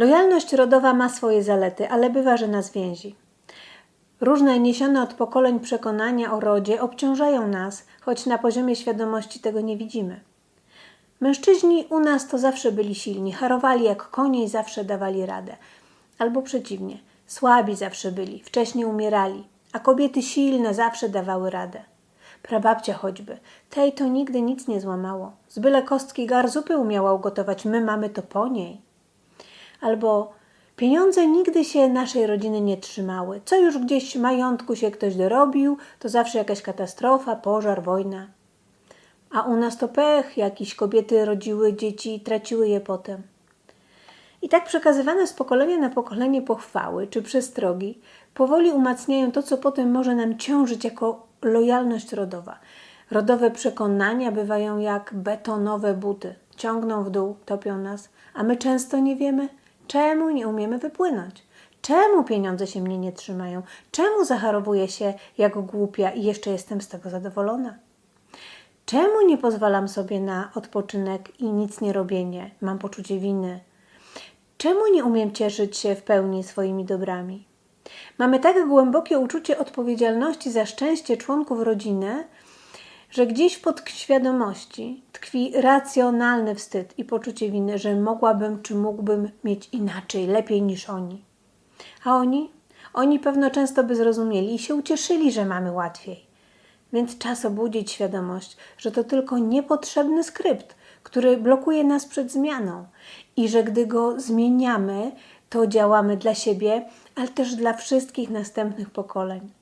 Lojalność rodowa ma swoje zalety, ale bywa, że nas więzi. Różne niesione od pokoleń przekonania o rodzie obciążają nas, choć na poziomie świadomości tego nie widzimy. Mężczyźni u nas to zawsze byli silni, harowali jak konie i zawsze dawali radę. Albo przeciwnie, słabi zawsze byli, wcześniej umierali, a kobiety silne zawsze dawały radę. Prababcia choćby, tej to nigdy nic nie złamało. Z byle kostki gar zupy umiała ugotować, my mamy to po niej. Albo pieniądze nigdy się naszej rodziny nie trzymały. Co już gdzieś majątku się ktoś dorobił, to zawsze jakaś katastrofa, pożar, wojna. A u nas to pech, jakiś kobiety rodziły dzieci i traciły je potem. I tak przekazywane z pokolenia na pokolenie pochwały czy przestrogi powoli umacniają to, co potem może nam ciążyć jako lojalność rodowa. Rodowe przekonania bywają jak betonowe buty. Ciągną w dół, topią nas, a my często nie wiemy, czemu nie umiemy wypłynąć. Czemu pieniądze się mnie nie trzymają? Czemu zacharowuję się jak głupia i jeszcze jestem z tego zadowolona? Czemu nie pozwalam sobie na odpoczynek i nic nie robienie? Mam poczucie winy. Czemu nie umiem cieszyć się w pełni swoimi dobrami? Mamy tak głębokie uczucie odpowiedzialności za szczęście członków rodziny, że gdzieś w podświadomości tkwi racjonalny wstyd i poczucie winy, że mogłabym czy mógłbym mieć inaczej, lepiej niż oni. A oni? Oni pewno często by zrozumieli i się ucieszyli, że mamy łatwiej. Więc czas obudzić świadomość, że to tylko niepotrzebny skrypt, który blokuje nas przed zmianą i że gdy go zmieniamy, to działamy dla siebie, ale też dla wszystkich następnych pokoleń.